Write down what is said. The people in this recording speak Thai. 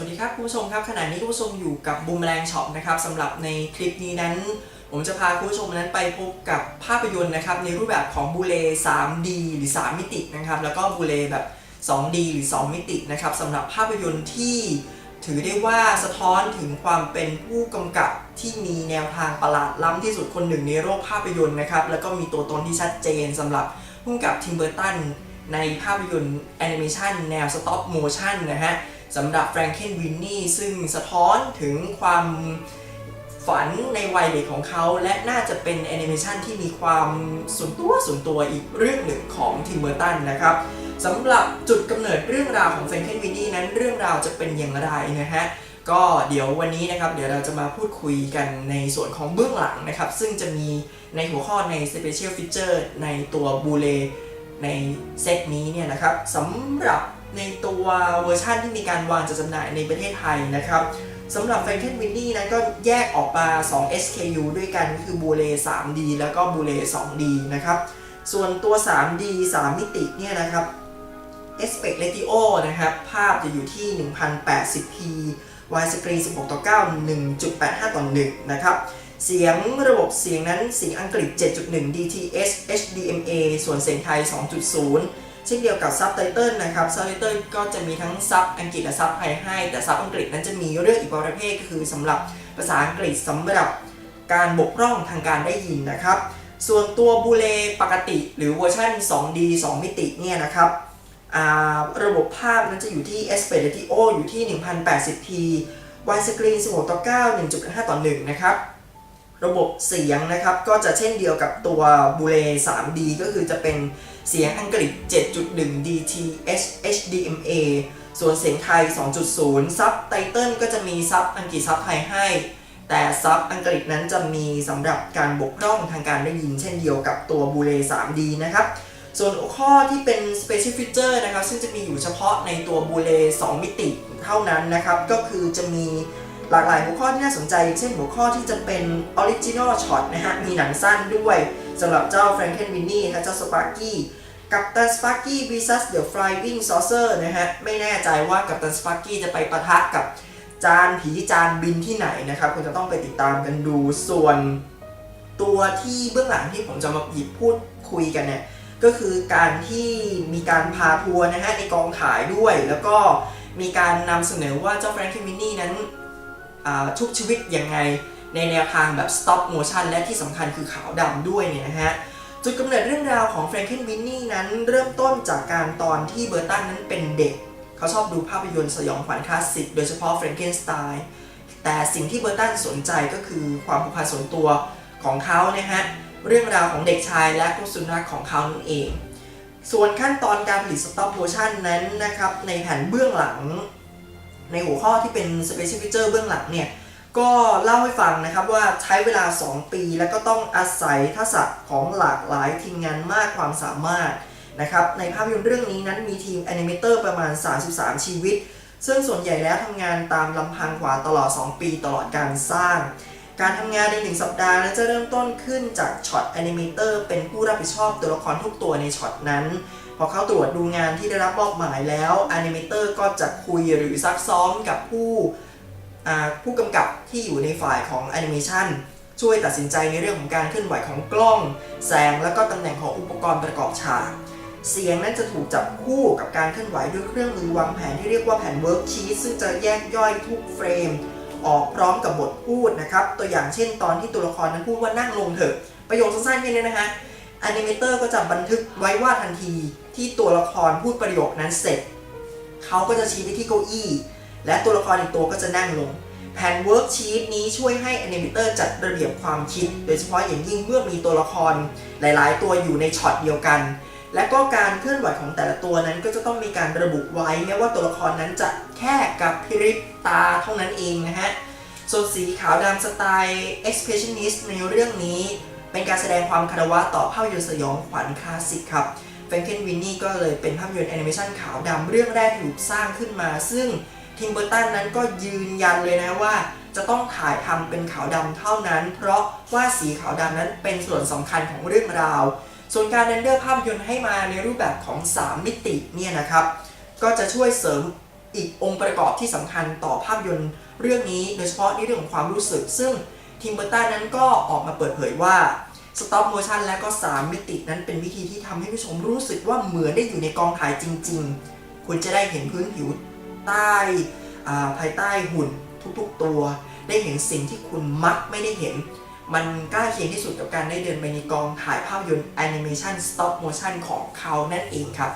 วัสดีครับคุณผู้ชมครับขณะนี้คุณผู้ชมอยู่กับบูมแรงช็อปนะครับสำหรับในคลิปนี้นั้น ผมจะพาคุณผู้ชมนั้นไปพบกับภาพยนตร์นะครับในรูปแบบของบูเล 3D หรือ 3 มิตินะครับแล้วก็บูเลแบบ 2D หรือ 2 มิตินะครับสำหรับภาพยนตร์ที่ถือได้ว่าสะท้อนถึงความเป็นผู้กำกับที่มีแนวทางประหลาดล้ำที่สุดคนหนึ่งในโลกภาพยนตร์นะครับแล้วก็มีตัวตนที่ชัดเจนสำหรับผู้กำกับทิมเบอร์ตันในภาพยนตร์แอนิเมชันแนวสต็อปโมชั่นนะฮะ สำหรับแฟรงเคนวินนี่ซึ่งสะท้อนถึงความฝันในวัยเด็กของเขา และน่าจะเป็นแอนิเมชันที่มีความส่วนตัวส่วนตัวอีกเรื่องหนึ่งของทิมเบอร์ตันนะครับสำหรับจุดกำเนิดเรื่องราวของแฟรงเคนวินนี่นั้นเรื่องราวจะเป็นอย่างไรนะฮะก็เดี๋ยววันนี้นะครับเดี๋ยวเราจะมาพูดคุยกันในส่วนของเบื้องหลังนะครับ ซึ่งจะมีในหัวข้อใน Special Feature ในตัวบูเลในเซตนี้เนี่ยนะครับสำหรับ ในตัวเวอร์ชันที่มีการวางจัดจำหน่ายในประเทศไทยนะครับสำหรับ f r a n k e n w i n n i นั้นก็แยกออกมา 2 SKU ด้วยกันก็คือบูเล 3D แล้วก็บูเล 2D นะครับ ส่วนตัว 3D 3 มิติเนี่ยนะครับ Aspect Ratio นะครับ ภาพจะอยู่ที่ 1080p widescreen 16ต่อ9 1.85 ต่อ 1 นะครับ เสียงระบบเสียงนั้นเสียงอังกฤษ 7.1 DTS HDMA ส่วนเสียงไทย 2.0 เช่นเดียวกับซับไตเติลนะครับซับไตเติลก็จะมีทั้งซับอังกฤษและซับไทยให้ แต่ซับอังกฤษนั้นจะมีเรื่องอีกประเภทก็คือสำหรับภาษาอังกฤษสำหรับการบกพร่องทางการได้ยินนะครับ ส่วนตัวบูเลปกติหรือเวอร์ชัน 2D 2 มิติเนี่ยนะครับระบบภาพนั้นจะอยู่ที่ aspect ratio อยู่ที่ 1080p widescreen 16ต่อ9 1.5 ต่อ 1 นะครับ ระบบเสียงนะครับก็จะเช่นเดียวกับตัวบูเล 3D ก็คือจะเป็น เสียงอังกฤษ 7.1 DTS HDMA ส่วนเสียงไทย 2.0 ซับไตเติลก็จะมีซับอังกฤษซับไทยให้ แต่ซับอังกฤษนั้นจะมีสำหรับการบกพร่องทางการได้ยินเช่นเดียวกับตัวบูเล 3D นะครับ ส่วนข้อที่เป็น Special Feature นะครับ ซึ่งจะมีอยู่เฉพาะในตัวบูเล 2 มิติเท่านั้นนะครับ ก็คือจะมีหลากหลายหัวข้อที่น่าสนใจ เช่นหัวข้อที่จะเป็น Original Shot นะฮะ มีหนังสั้นด้วย สำหรับเจ้า Franken Winnie และเจ้า Sparky กับตัน Sparky vs The Flying Saucer นะฮะไม่แน่ใจว่ากับตัน Sparky จะไปปะทะกับจานผีจานบินที่ไหนนะครับคุณจะต้องไปติดตามกันดูส่วนตัวที่เบื้องหลังที่ผมจะมาหยิบพูดคุยกันเนี่ยก็คือการที่มีการพาทัวร์นะฮะในกองถ่ายด้วย แล้วก็มีการนำเสนอว่าเจ้าแฟรงคิมินนี่นั้นอ่าชุบชีวิตยังไง ในแนวทางแบบ stop motion และที่สำคัญคือขาวดำด้วยเนี่ยนะฮะจุดกำเนิดเรื่องราวของแฟรง k คนวินนี่นั้นเริ่มต้นจากการตอนที่เบอร์ตันนั้นเป็นเด็ก เขาชอบดูภาพยนตร์สยองขวัญคลาสสิกโดยเฉพาะแฟรงเกนสไตน์แต่สิ่งที่เบอร์ตันสนใจก็คือความผูกพันส่วนตัวของเขานะฮะเรื่องราวของเด็กชายและลูกสุนัขของเขานั่นเอง ส่วนขั้นตอนการผลิต stop motion นั้นนะครับในแผ่นเบื้องหลัง ในหัวข้อที่เป็น special feature เบื้องหลังเนี่ย ก็เล่าให้ฟังนะครับว่าใช้เวลา 2 ปี แล้วก็ต้องอาศัยทักษะของหลากหลายทีมงานมากความสามารถนะครับในภาพยนตร์เรื่องนี้นั้นมีทีมแอนิเมเตอร์ประมาณ 33 ชีวิต ซึ่งส่วนใหญ่แล้วทำงานตามลำพังกว่าตลอด 2 ปีตลอดการสร้าง การทำงานใน 1 สัปดาห์นั้นจะเริ่มต้นขึ้นจากช็อตแอนิเมเตอร์เป็นผู้รับผิดชอบตัวละครทุกตัวในช็อตนั้น พอเขาตรวจดูงานที่ได้รับมอบหมายแล้วแอนิเมเตอร์ก็จะคุยหรือซักซ้อมกับผู้ ผู้กำกับที่อยู่ในฝ่ายของแอนิเมชันช่วยตัดสินใจในเรื่องของการเคลื่อนไหวของกล้อง แสงและก็ตำแหน่งของอุปกรณ์ประกอบฉาก เสียงนั้นจะถูกจับคู่กับการเคลื่อนไหวด้วยเครื่องมือวางแผนที่เรียกว่าแผนเวิร์กชีซึ่งจะแยกย่อยทุกเฟรม ออกพร้อมกับบทพูดนะครับ ตัวอย่างเช่นตอนที่ตัวละครนั้นพูดว่านั่งลงเถอะ ประโยคสั้นๆแค่นี้นะฮะแอนิเมเตอร์ก็จะบันทึกไว้ว่าทันทีที่ตัวละครพูดประโยคนั้นเสร็จ เขาก็จะชี้ไปที่เก้าอี้ และตัวละครอีกตัวก็จะนั่งลง แผนเวิร์กชีตนี้ช่วยให้แอนิเมเตอร์จัดระเบียบความคิด โดยเฉพาะอย่างยิ่งเมื่อมีตัวละครหลาย ๆ ตัวอยู่ในช็อตเดียวกัน และก็การเคลื่อนไหวของแต่ละตัวนั้นก็จะต้องมีการระบุไว้แม้ว่าตัวละครนั้นจะแค่กับพริบตาเท่านั้นเองนะฮะส่วนสีขาวดำสไตล์ expressionist ในเรื่องนี้ เป็นการแสดงความคารวะต่อภาพยนตร์สยองขวัญคลาสสิกครับแฟรงเกนวินนี่ก็เลยเป็นภาพยนตร์แอนิเมชันขาวดำเรื่องแรกที่ถูกสร้างขึ้นมา ซึ่ง ทิมเบอร์ตันนั้นก็ยืนยันเลยนะว่า จะต้องถ่ายทำเป็นขาวดำเท่านั้น เพราะว่าสีขาวดำนั้นเป็นส่วนสำคัญของเรื่องราว ส่วนการเรนเดอร์ภาพยนตร์ให้มาในรูปแบบของ 3 มิติเนี่ยนะครับ ก็จะช่วยเสริมอีกองค์ประกอบที่สำคัญต่อภาพยนตร์เรื่องนี้โดยเฉพาะในเรื่องของความรู้สึก ซึ่งทีมเบอร์ตันนั้นก็ออกมาเปิดเผยว่า Stop Motion และก็ 3 มิตินั้นเป็นวิธีที่ทำให้ผู้ชมรู้สึกว่าเหมือนได้อยู่ในกองถ่ายจริง ๆ คุณจะได้เห็นพื้นผิว ใต้ภายใต้หุ่นทุกๆตัว ได้เห็นสิ่งที่คุณมักไม่ได้เห็น มันใกล้เคียงที่สุดกับการได้เดินไปในกองถ่ายภาพยนตร์แอนิเมชันสต็อกโมชั่นของเขานั่นเองครับ